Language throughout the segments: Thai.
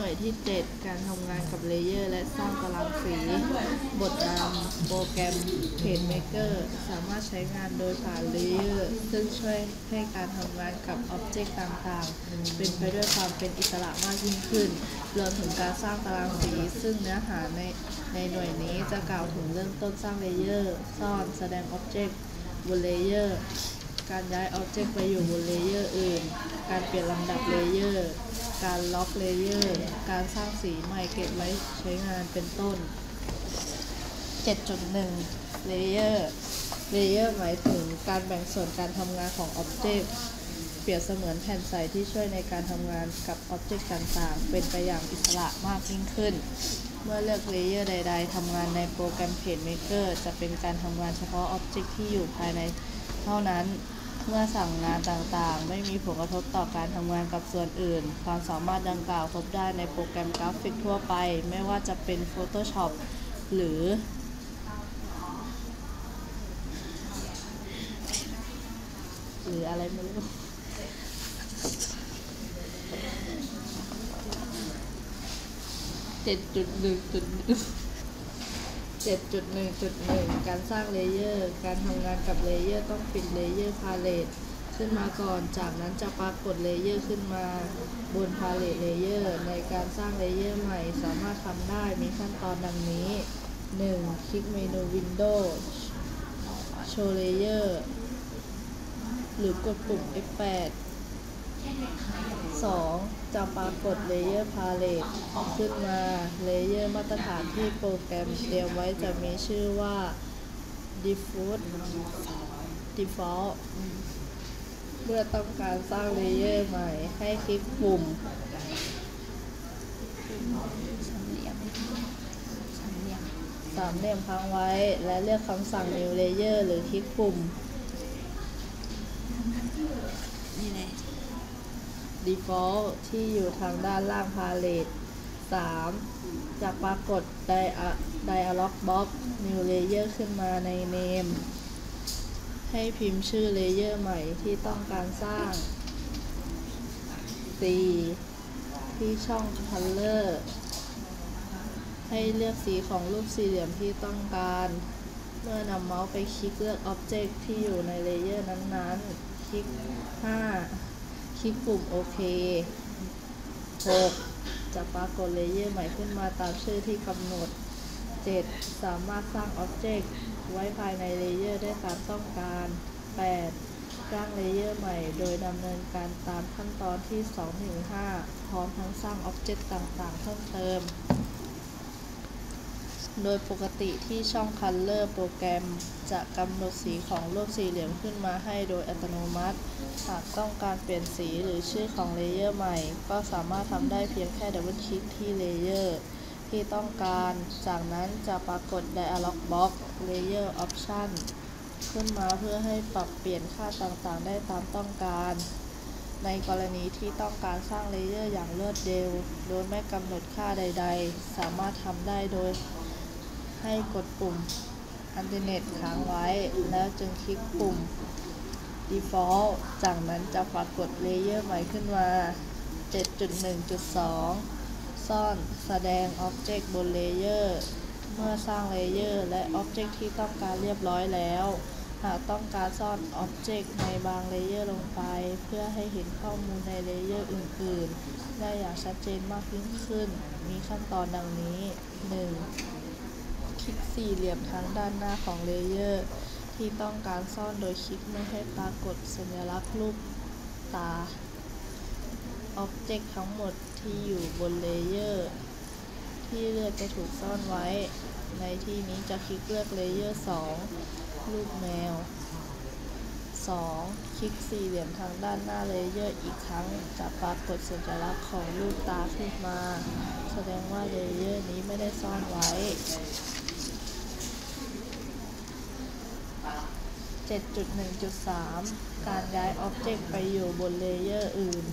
น่วยที่ 7 การทำงานกับเลเยอร์และสร้างตารางสี บทนำโปรแกรม PageMaker สามารถใช้งานโดยผ่านเลเยอร์ซึ่งช่วยให้การทำงานกับอ็อบเจกต์ต่างๆ เป็นไปด้วยความเป็นอิสระมากยิ่งขึ้น รวมถึงการสร้างตารางสี ซึ่งเนื้อหาในในหน่วยนี้จะกล่าวถึงเริ่มต้นสร้างเลเยอร์ ซ่อนแสดงอ็อบเจกต์บนเลเยอร์ การย้ายอ็อบเจกต์ไปอยู่บนเลเยอร์อื่น การเปลี่ยนลำดับเลเยอร์ การล็อกเลเยอร์ การสร้างสีใหม่เก็บไว้ใช้งานเป็นต้น 7.1 เลเยอร์ เลเยอร์หมายถึงการแบ่งส่วนการทำงานของอ็อบเจกต์เปรียบเสมือนแผ่นใสที่ช่วยในการทำงานกับอ็อบเจกต์ต่างๆ เป็นไปอย่างอิสระมากยิ่งขึ้น เมื่อเลือกเลเยอร์ใด ๆทำงานในโปรแกรม PageMaker จะเป็นการทำงานเฉพาะอ็อบเจกต์ที่อยู่ภายในเท่านั้น เมื่อสั่งงานต่างๆ ไม่มีผลกระทบต่อการทำงานกับส่วนอื่น ความสามารถดังกล่าวพบได้ในโปรแกรมกราฟิกทั่วไป ไม่ว่าจะเป็น Photoshop หรือ หรืออะไรไม่รู้เจ็ดจุดหนึ่งจุดหนึ่ง เจ็ดจุดหนึ่งจุดหนึ่งการสร้างเลเยอร์ การทำงานกับเลเยอร์ต้องปิดเลเยอร์พาเลตขึ้นมาก่อน จากนั้นจะปรากฏเลเยอร์ขึ้นมาบนพาเลตเลเยอร์ ในการสร้างเลเยอร์ใหม่สามารถทำได้มีขั้นตอนดังนี้ 1. คลิกเมนู Windows Show Layer หรือกดปุ่ม F8 2. จะปรากฏ Layer Palette ขึ้นมา Layer มาตรฐานที่โปรแกรมเตรียมไว้จะมีชื่อว่า Default Default เมื่อต้องการสร้าง Layer ใหม่ให้คลิกปุ่มสามเหลี่ยมสามเหลี่ยมสามเหลี่ยมค้างไว้ และเลือกคำสั่ง New Layer หรือคลิกปุ่ม นี่เลย Default ที่อยู่ทางด้านล่างพาเลต 3. จะปรากฏ dialog Box New Layer ขึ้นมาใน Name ให้พิมพ์ชื่อเลเยอร์ใหม่ที่ต้องการสร้าง 4. ที่ช่อง Color ให้เลือกสีของรูปสี่เหลี่ยมที่ต้องการ เมื่อนำเมาส์ไปคลิกเลือก Object ที่อยู่ในเลเยอร์นั้นๆ คลิก 5 คลิกปุ่มโอเค 6. จะปรากฏเลเยอร์ใหม่ขึ้นมาตามชื่อที่กำหนด 7. สามารถสร้างอ็อบเจกต์ไว้ภายในเลเยอร์ได้ตามต้องการ 8. สร้างเลเยอร์ใหม่โดยดำเนินการตามขั้นตอนที่ 2 1 5 พร้อมทั้งสร้างอ็อบเจกต์ต่างๆเพิ่มเติม โดยปกติที่ช่อง Color โปรแกรมจะกำหนดสีของรูปสี่เหลี่ยมขึ้นมาให้โดยอัตโนมัติ หากต้องการเปลี่ยนสีหรือชื่อของเลเยอร์ใหม่ ก็สามารถทำได้เพียงแค่ดับเบิลคลิกที่เลเยอร์ที่ต้องการ จากนั้นจะปรากฏ Dialog Box Layer Option ขึ้นมาเพื่อให้ปรับเปลี่ยนค่าต่างๆ ได้ตามต้องการ ในกรณีที่ต้องการสร้างเลเยอร์อย่างรวดเร็ว โดยไม่กำหนดค่าใด ๆ สามารถทำได้โดย ให้กดปุ่ม Alternate ค้างไว้ แล้วจึงคลิกปุ่ม Default จากนั้นจะปรากฏเลเยอร์ใหม่ขึ้นมา 7.1.2 ซ่อนแสดง Object บนเลเยอร์ เมื่อสร้างเลเยอร์และ Object ที่ต้องการเรียบร้อยแล้ว หากต้องการซ่อน Object ในบางเลเยอร์ลงไป เพื่อให้เห็นข้อมูลในเลเยอร์อื่น ๆ ได้อย่างชัดเจนมากยิ่งขึ้น มีขั้นตอนดังนี้ 1. คลิกสี่เหลี่ยมทางด้านหน้าของเลเยอร์ที่ต้องการซ่อนโดยคลิกไม่ให้ปรากฏสัญลักษณ์รูปตาอ็อบเจกต์ทั้งหมดที่อยู่บนเลเยอร์ที่เลือกจะถูกซ่อนไว้ ในที่นี้จะคลิกเลือกเลเยอร์2รูปแมว 2. คลิกสี่เหลี่ยมทางด้านหน้าเลเยอร์อีกครั้ง จะปรากฏสัญลักษณ์ของรูปตาขึ้นมา แสดงว่าเลเยอร์นี้ไม่ได้ซ่อนไว้ 7.1.3 การย้ายอ็อบเจกต์ไปอยู่บนเลเยอร์อื่น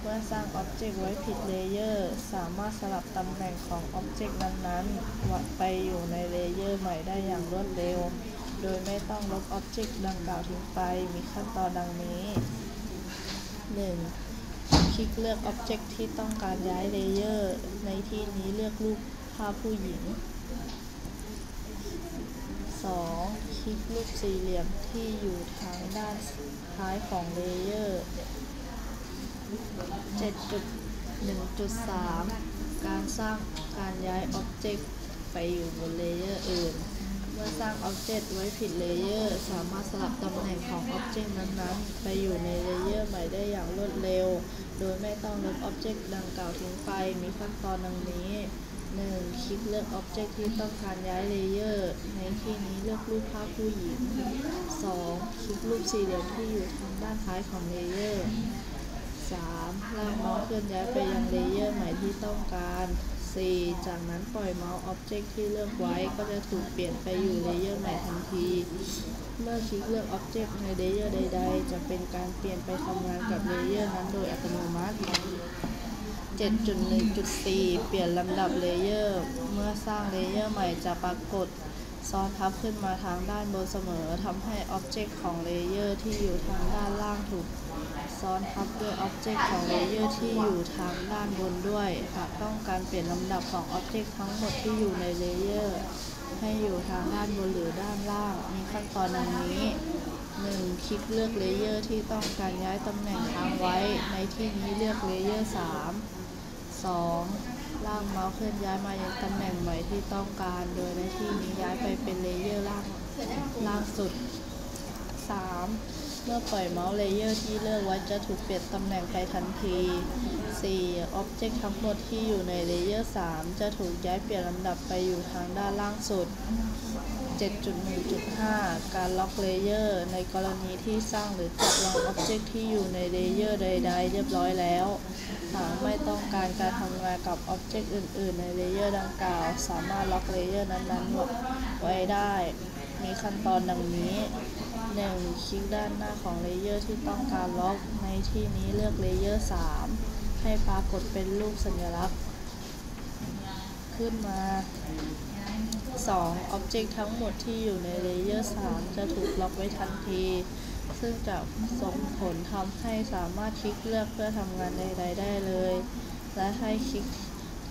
เมื่อสร้างอ็อบเจกต์ไว้ผิดเลเยอร์สามารถสลับตำแหน่งของอ็อบเจกต์นั้นๆ ไปอยู่ในเลเยอร์ใหม่ได้อย่างรวดเร็ว โดยไม่ต้องลบอ็อบเจกต์ดังกล่าวทิ้งไป มีขั้นตอนดังนี้ 1. คลิกเลือก Object ที่ต้องการย้ายเลเยอร์ ในที่นี้เลือกรูปภาพผู้หญิง 2. คลิกรูปสี่เหลี่ยมที่อยู่ทางด้านท้ายของเลเยอร์ 7.1.3 การสร้างการย้าย Object ไปอยู่บนเลเยอร์อื่น เมื่อสร้าง Object ไว้ผิดเลเยอร์ สามารถสลับตำแหน่งของ Object นั้นๆ ไปอยู่ในเลเยอร์ใหม่ได้อย่างรวดเร็ว โดยไม่ต้องลบ Object ดังกล่าวทิ้งไป มีขั้นตอนดังนี้ 1. คลิกเลือก Object ที่ต้องการย้ายเลเยอร์ในที่นี้เลือกรูปภาพผู้หญิง 2. คลิกรูปสี่เหลี่ยมที่อยู่ทางด้านท้ายของเลเยอร์ 3. ลากเมาส์เคลื่อนย้ายไปยังเลเยอร์ใหม่ที่ต้องการ 4. จากนั้นปล่อยเมาส์ Object ที่เลือกไว้ก็จะถูกเปลี่ยนไปอยู่เลเยอร์ใหม่ทันที เมื่อคลิกเลือก Object ในเลเยอร์ใด ๆ จะเป็นการเปลี่ยนไปทำงานกับเลเยอร์นั้นโดยอัตโนมัติ 7.1.4 เปลี่ยนลำดับเลเยอร์ เมื่อสร้างเลเยอร์ใหม่จะปรากฏซ้อนทับขึ้นมาทางด้านบนเสมอทำให้อ็อบเจกต์ของเลเยอร์ที่อยู่ทางด้านล่างถูกซ้อนทับด้วยอ็อบเจกต์ของเลเยอร์ที่อยู่ทางด้านบนด้วยหากต้องการเปลี่ยนลำดับของอ็อบเจกต์ทั้งหมดที่อยู่ในเลเยอร์ให้อยู่ทางด้านบนหรือด้านล่าง มีขั้นตอนดังนี้ 1. คลิกเลือกเลเยอร์ที่ต้องการย้ายตำแหน่งค้างไว้ ในที่นี้เลือกเลเยอร์ 3 2. ลากเมาส์เคลื่อนย้ายมายังตำแหน่งใหม่ที่ต้องการ โดยในที่นี้ย้ายไปเป็นเลเยอร์ล่างล่างสุด 3. เมื่อปล่อยเมาส์เลเยอร์ที่เลือกไว้จะถูกเปลี่ยนตำแหน่งไปทันที 4. อ็อบเจกต์ทั้งหมดที่อยู่ในเลเยอร์ 3 จะถูกย้ายเปลี่ยนลำดับไปอยู่ทางด้านล่างสุด 7.1.5 การล็อกเลเยอร์ในกรณีที่สร้างหรือจัดวางอ็อบเจกต์ที่อยู่ในเลเยอร์ใด ๆ เรียบร้อยแล้ว ต้องการการทำงานกับอ็อบเจกต์อื่น ๆ ในเลเยอร์ดังกล่าว สามารถล็อกเลเยอร์นั้นๆ ไว้ได้ มีขั้นตอนดังนี้ 1. คลิกด้านหน้าของเลเยอร์ที่ต้องการล็อก ในที่นี้เลือกเลเยอร์ 3 ให้ปรากฏเป็นรูปสัญลักษณ์ ขึ้นมา 2. Object ทั้งหมดที่อยู่ในเลเยอร์ 3 จะถูกล็อกไว้ทันที ซึ่งจะส่งผลทำให้สามารถคลิกเลือกเพื่อทำงานใดๆได้เลย และให้คลิก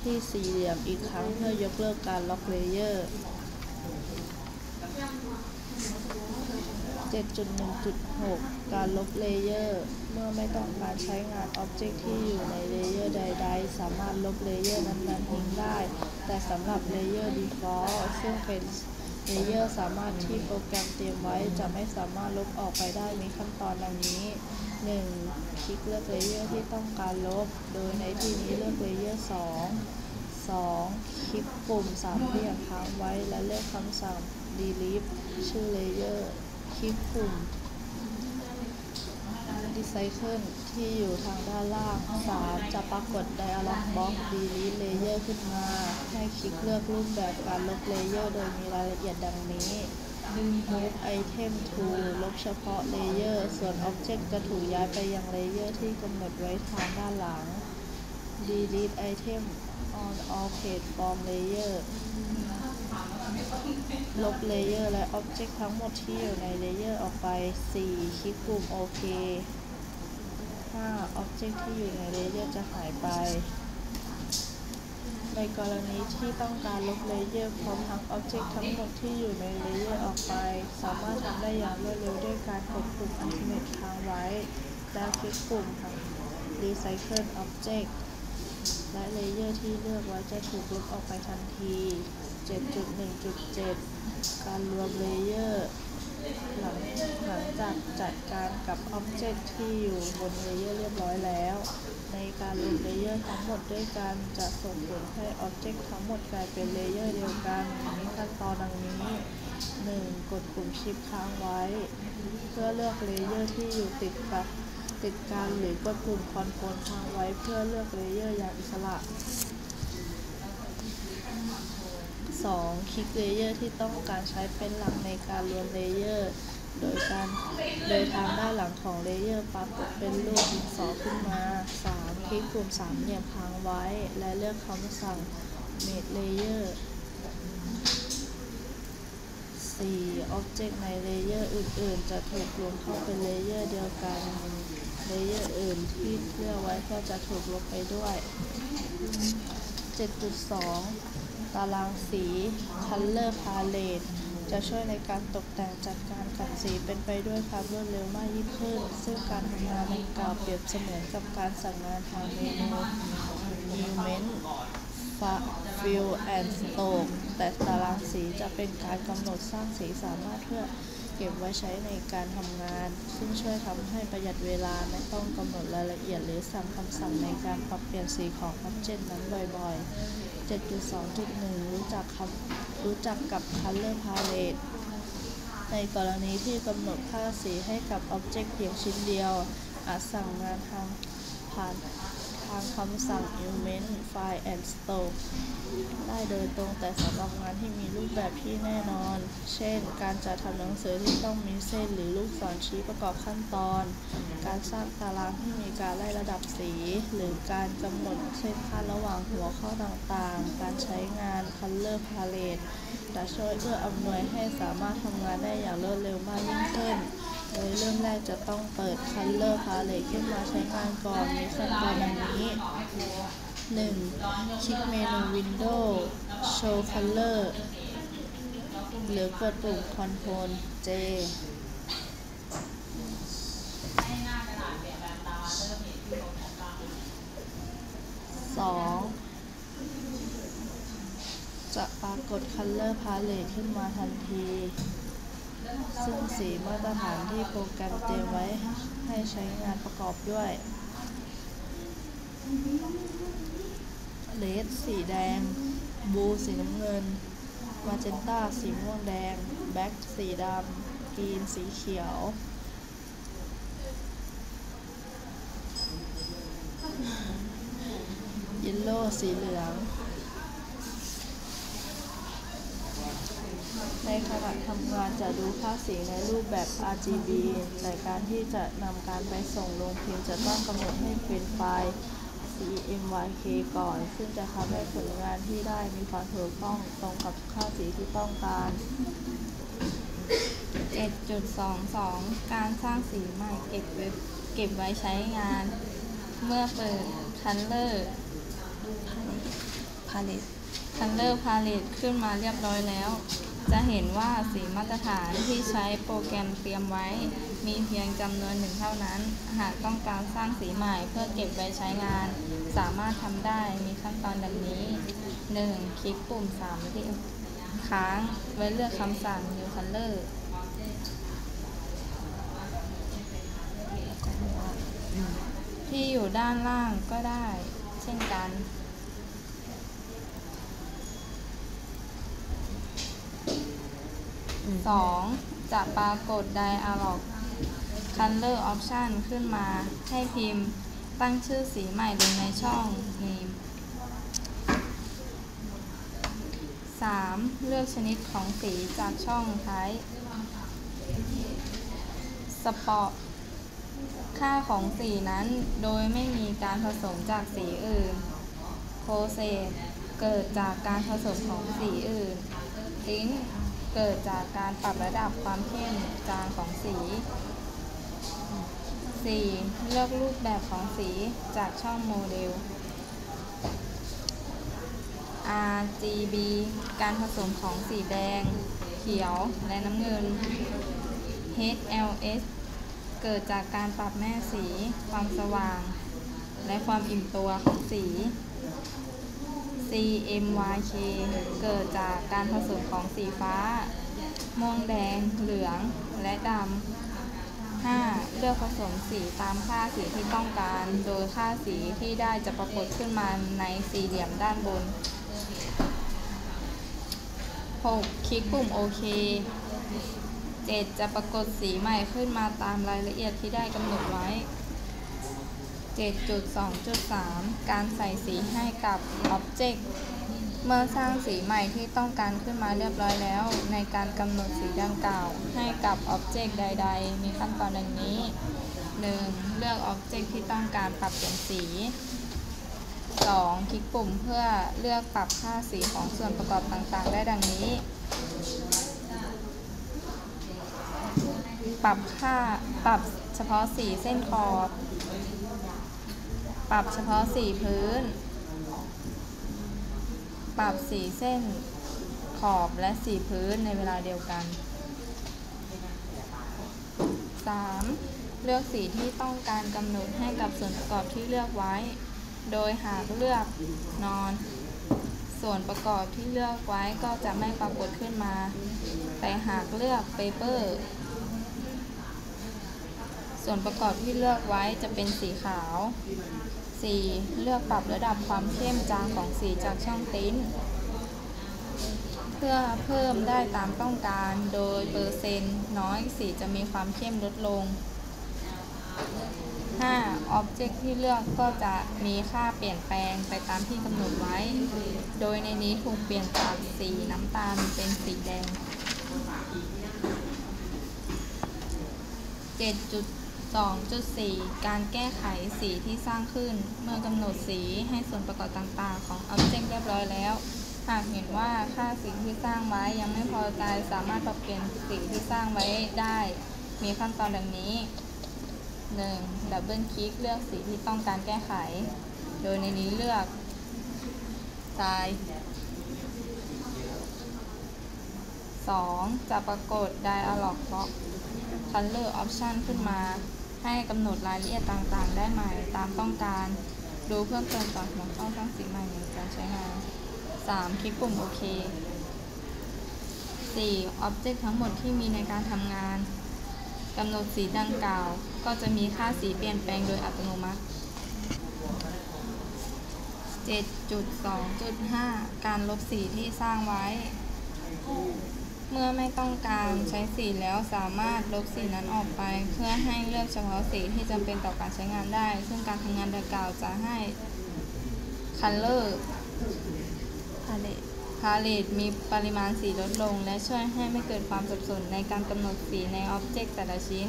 ที่สี่เหลี่ยมอีกครั้งเพื่อยกเลิกการล็อกเลเยอร์ 7.1.6 การลบเลเยอร์ เมื่อไม่ต้องการใช้งานอ็อบเจกต์ที่อยู่ในเลเยอร์ใด ๆ สามารถลบเลเยอร์นั้นๆทิ้งได้ แต่สำหรับเลเยอร์ default ซึ่งเป็น เลเยอร์สามารถที่โปรแกรมเตรียมไว้จะไม่สามารถลบออกไปได้มีขั้นตอนดังนี้ 1. คลิกเลือกเลเยอร์ที่ต้องการลบ โดยในที่นี้เลือกเลเยอร์2 2. คลิกปุ่มสามเหลี่ยมค้างไว้และเลือกคำสั่ง delete ชื่อเลเยอร์ คลิกปุ่ม Recycle ที่อยู่ทางด้านล่าง 3. จะปรากฏ Dialog Box Delete Layer ขึ้นมา ให้คลิกเลือกรูปแบบการลบเลเยอร์โดยมีรายละเอียดดังนี้ Move Item to ลบเฉพาะเลเยอร์ส่วน Object จะถูกย้ายไปยังเลเยอร์ที่กำหนดไว้ทางด้านหลัง Delete Item on all page from layer ลบเลเยอร์และ Object ทั้งหมดที่อยู่ในเลเยอร์ออกไป 4. คลิกปุ่มโอเค 5. Object ที่อยู่ในเลเยอร์จะหายไป ในกรณีที่ต้องการลบเลเยอร์พร้อมทั้ง Object ทั้งหมดที่อยู่ในเลเยอร์ออกไป สามารถทำได้อย่างรวดเร็วด้วยการกดปุ่ม Ultimate ค้างไว้ แล้วคลิกปุ่ม Recycle Object และเลเยอร์ที่เลือกไว้จะถูกลบออกไปทันที 7.1.7 การรวมเลเยอร์ หลังหลังจากจัดการกับอ็อบเจกต์ที่อยู่บนเลเยอร์เรียบร้อยแล้ว ในการรวมเลเยอร์ทั้งหมดด้วยกันจะส่งผลให้อ็อบเจกต์ทั้งหมดกลายเป็นเลเยอร์เดียวกันมีขั้นตอนดังนี้ 1. กดปุ่มชิปค้างไว้ เพื่อเลือกเลเยอร์ที่อยู่ติดกับติดกันหรือกดปุ่มคอนโทรลค้างไว้เพื่อเลือกเลเยอร์อย่างอิสระ 2. คลิกเลเยอร์ที่ต้องการใช้เป็นหลักในการรวมเลเยอร์โดยการโดยทางด้านหลังของเลเยอร์ปรากฏเป็นรูปดินสอขึ้นมา 3. คลิกปุ่มสามเหลี่ยมค้างไว้ และเลือกคำสั่ง Make Layer 4. Object ในเลเยอร์อื่น ๆ จะถูกรวมเข้าเป็นเลเยอร์เดียวกัน เลเยอร์อื่นที่เลือกไว้ก็จะถูกลบไปด้วย 7.2 ตารางสี Color Palette จะช่วยในการตกแต่งจัดการกับสีเป็นไปด้วยความรวดเร็วมากยิ่งขึ้น ซึ่งการทำงานดังกล่าวเปรียบเสมือนกับการสั่งงานทางเมนู Element Fill and Stroke แต่ตารางสีจะเป็นการกำหนดสร้างสีสามารถเพื่อเก็บไว้ใช้ในการทำงาน ซึ่งช่วยทำให้ประหยัดเวลาไม่ต้องกำหนดรายละเอียดหรือสั่งคำสั่งในการปรับเปลี่ยนสีของออบเจกต์นั้นบ่อยๆ 7.2.1 รู้จักคำรู้จักกับ Color Palette ในกรณีที่กำหนดค่าสีให้กับอ็อบเจกต์เพียงชิ้นเดียว อาจสั่งงานทางผ่านางคำสั่ง Element File and Store ได้โดยตรงแต่สำหรับงานที่มีรูปแบบที่แน่นอน เช่น การจัดทำหนังสือที่ต้องมีเส้นหรือลูกศรชี้ประกอบขั้นตอน การสร้างตารางที่มีการไล่ระดับสี หรือการกำหนดเส้นขั้นระหว่างหัวข้อต่างๆ การใช้งาน Color Palette จะช่วยเอื้ออำนวยให้สามารถทำงานได้อย่างรวดเร็วมากยิ่งขึ้น โดยเริ่มแรกจะต้องเปิด Color Palette ขึ้นมาใช้งานก่อนมีขั้นตอนดังนี้ 1. คลิกเมนู Windows Show Color หรือกดปุ่ม Ctrl J 2. จะปรากฏ Color Palette ขึ้นมาทันที ซึ่งสีมาตรฐานที่โปรแกรมเตรียมไว้ให้ใช้งานประกอบด้วยเลดสีแดง บูสีน้ำเงิน มาเจนต้าสีม่วงแดง แบ็กสีดำกรีนสีเขียว เยลโล่สีเหลือง ในขณะทำงานจะดูค่าสีในรูปแบบ RGB แต่การที่จะนำการไปส่งลงพิมพ์จะต้องกำหนดให้เป็นไฟล์ CMYK ก่อน ซึ่งจะทำให้ผลงานที่ได้มีความถูกต้องตรงกับค่าสีที่ต้องการ 7.22 การสร้างสีใหม่เก็บไว้เก็บไว้ใช้งาน เมื่อเปิด Color Palette Color Palette ขึ้นมาเรียบร้อยแล้ว จะเห็นว่าสีมาตรฐานที่ใช้โปรแกรมเตรียมไว้ มีเพียงจำนวนหนึ่งเท่านั้น หากต้องการสร้างสีใหม่เพื่อเก็บไว้ใช้งาน สามารถทำได้มีขั้นตอนดังนี้ 1. คลิกปุ่ม3เหลี่ค้างไว้เลือกคำสั่ง New Color ที่อยู่ด้านล่างก็ได้ เช่นกัน 2. จะปรากฏ Dialog Color Option ขึ้นมาให้พิมพ์ตั้งชื่อสีใหม่ลงในช่อง Name 3. เลือกชนิดของสีจากช่อง Type Spot ค่าของสีนั้นโดยไม่มีการผสมจากสีอื่น Process เกิดจากการผสมของสีอื่น Tint เกิดจากการปรับระดับความเข้มจางของสี 4. เลือกรูปแบบของสีจากช่องโมเดล RGB การผสมของสีแดง เขียวและน้ำเงิน HLS เกิดจากการปรับแม่สี ความสว่าง และความอิ่มตัวของสี CMYK เกิดจากการผสมของสีฟ้า ม่วงแดง เหลือง และดำ 5. เลือกผสมสีตามค่าสีที่ต้องการ โดยค่าสีที่ได้จะปรากฏขึ้นมาในสี่เหลี่ยมด้านบน 6. คลิกปุ่มโอเค 7. จะปรากฏสีใหม่ขึ้นมาตามรายละเอียดที่ได้กำหนดไว้ 7.2.3 การใส่สีให้กับ Object เมื่อสร้างสีใหม่ที่ต้องการขึ้นมาเรียบร้อยแล้ว ในการกำหนดสีดังกล่าว ให้กับ Object ใด ๆ มีขั้นตอนดังนี้ 1. เลือก Object ที่ต้องการปรับเปลี่ยนสี 2. คลิกปุ่มเพื่อเลือกปรับค่าสีของส่วนประกอบต่างๆ ได้ดังนี้ ปรับค่าปรับเฉพาะสีเส้นขอบ ปรับเฉพาะสีพื้น ปรับสีเส้นขอบและสีพื้นในเวลาเดียวกัน 3. เลือกสีที่ต้องการกำหนดให้กับส่วนประกอบที่เลือกไว้ โดยหากเลือกนอน ส่วนประกอบที่เลือกไว้ก็จะไม่ปรากฏขึ้นมา แต่หากเลือกเปเปอร์ส่วนประกอบที่เลือกไว้จะเป็นสีขาว 4. เลือกปรับระดับความเข้มจางของสีจากช่องติ้นเพื่อเพิ่มได้ตามต้องการ โดยเปอร์เซ็นต์น้อยสีจะมีความเข้มลดลง 5. อ็อบเจกต์ที่เลือกก็จะมีค่าเปลี่ยนแปลงไปตามที่กำหนดไว้ โดยในนี้ถูกเปลี่ยนจากสีน้ำตาลเป็นสีแดง 2.4 การแก้ไขสีที่สร้างขึ้น เมื่อกำหนดสีให้ส่วนประกอบต่างๆ ของ Object เรียบร้อยแล้ว หากเห็นว่าค่าสีที่สร้างไว้ยังไม่พอใจสามารถปรับเปลี่ยนสีที่สร้างไว้ได้ มีขั้นตอนดังนี้ 1. ดับเบิลคลิกเลือกสีที่ต้องการแก้ไข โดยในนี้เลือกทราย 2. จะปรากฏ Dialog Box Color Option ขึ้นมา ให้กำหนดรายละเอียดต่างๆ ได้ใหม่ตามต้องการ ดูเพิ่มเติมก่อหัวข้อสร้างสีใหม่ในการใช้งาน 3. คลิกปุ่มโอเค 4. Object ทั้งหมดที่มีในการทำงานกำหนดสีดังกล่าว ก็จะมีค่าสีเปลี่ยนแปลงโดยอัตโนมัติ 7.2.5 การลบสีที่สร้างไว้ เมื่อไม่ต้องการใช้สีแล้วสามารถลบสีนั้นออกไป เพื่อให้เลือกเฉพาะสีที่จำเป็นต่อการใช้งานได้ ซึ่งการทำงานดังกล่าวจะให้ Color palette Palette มีปริมาณสีลดลง และช่วยให้ไม่เกิดความสับสนในการกำหนดสีในอ็อบเจกต์แต่ละชิ้น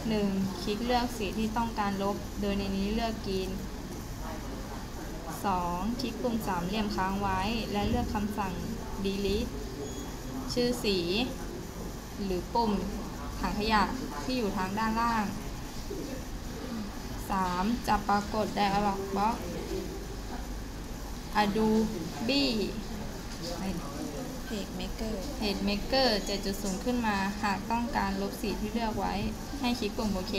1. คลิกเลือกสีที่ต้องการลบ โดยในนี้เลือกกรีน 2. คลิกปุ่มสามเหลี่ยมค้างไว้ และเลือกคำสั่ง delete ชื่อสี หรือปุ่มถังขยะที่อยู่ทางด้านล่าง 3. จะปรากฏ dialog box Adobe page maker Page Maker 7.0 ขึ้นมาหากต้องการลบสีที่เลือกไว้ ให้คลิกปุ่มโอเค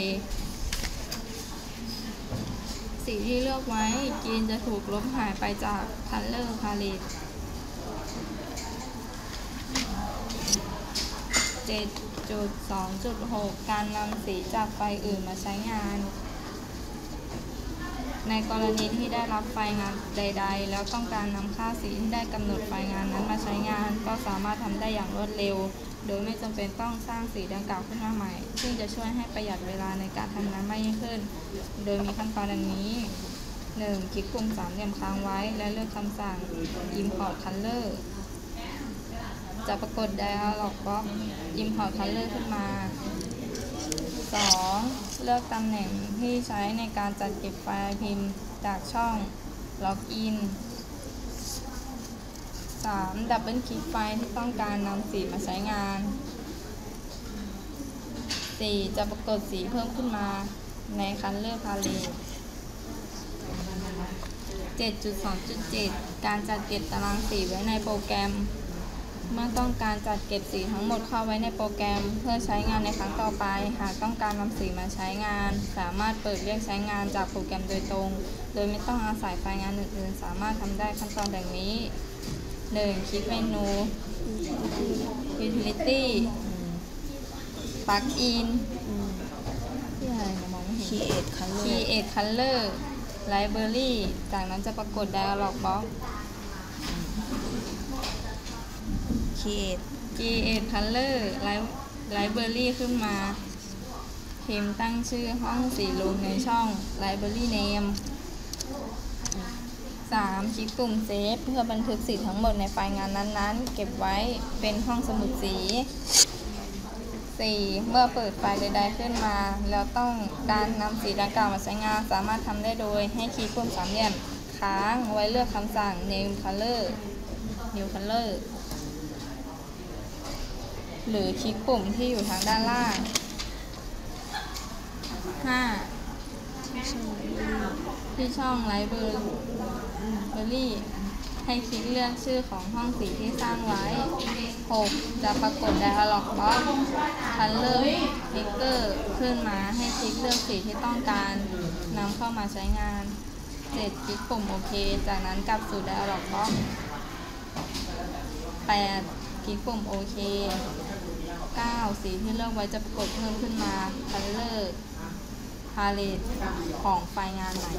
สีที่เลือกไว้กรีนจะถูกลบหายไปจาก Color Palette 7.2.6 การนำสีจากไฟอื่นมาใช้งาน ในกรณีที่ได้รับไฟงานใด ๆ แล้วต้องการนำค่าสีที่ได้กำหนดไฟงานนั้นมาใช้งาน ก็สามารถทำได้อย่างรวดเร็ว โดยไม่จำเป็นต้องสร้างสีดังกล่าวขึ้นมาใหม่ ซึ่งจะช่วยให้ประหยัดเวลาในการทำงานมากยิ่งขึ้น โดยมีขั้นตอนดังนี้ 1. คลิกปุ่มสามเหลี่ยมค้างไว้ และเลือกคำสั่ง import color จะปรากฏ dialog box import color ขึ้นมา 2. เลือกตำแหน่งที่ใช้ในการจัดเก็บไฟล์พิมพ์จากช่อง login 3. ดับเบิลคลิกไฟล์ที่ต้องการนำสีมาใช้งาน 4. จะปรากฏสีเพิ่มขึ้นมาใน Color Palette 7.2.7 การจัดเก็บตารางสีไว้ในโปรแกรม เมื่อต้องการจัดเก็บสีทั้งหมดเข้าไว้ในโปรแกรม เพื่อใช้งานในครั้งต่อไป หากต้องการนำสีมาใช้งาน สามารถเปิดเรียกใช้งานจากโปรแกรมโดยตรง โดยไม่ต้องอาศัยไฟล์งานอื่นๆ สามารถทำได้ขั้นตอนดังนี้ 1. คลิกเมนู Utility Plugin ที่อะไรเนี่ยมองไม่เห็น create color Create Color Library จากนั้นจะปรากฏ Dialog Box create Create Color Library ขึ้นมาพิมพ์ตั้งชื่อห้องสีรูมในช่อง Library Name 3. คลิกปุ่ม Save เพื่อบันทึกสีทั้งหมดในไฟล์งานนั้นๆ เก็บไว้เป็นห้องสมุดสี 4. เมื่อเปิดไฟล์ใดๆขึ้นมา แล้วต้องการนำสีดังกล่าวมาใช้งานสามารถทำได้โดย ให้คลิกปุ่มสามเหลี่ยมค้างไว้เลือกคำสั่ง Name Color New Color หรือคลิกปุ่มที่อยู่ทางด้านล่าง 5 ที่ช่องไลฟ์เบอร์รี่ให้คลิกเลือกชื่อของห้องสีที่สร้างไว้ 6. จะปรากฏ Dialog Box Color Picker ขึ้นมาให้คลิกเลือกสีที่ต้องการนำเข้ามาใช้งาน 7. คลิกปุ่มโอเค จากนั้นกลับสู่ Dialog Box 8. คลิกปุ่มโอเค 9. สีที่เลือกไว้จะปรากฏเพิ่มขึ้นมา Color Palette ของไฟล์งานใหม่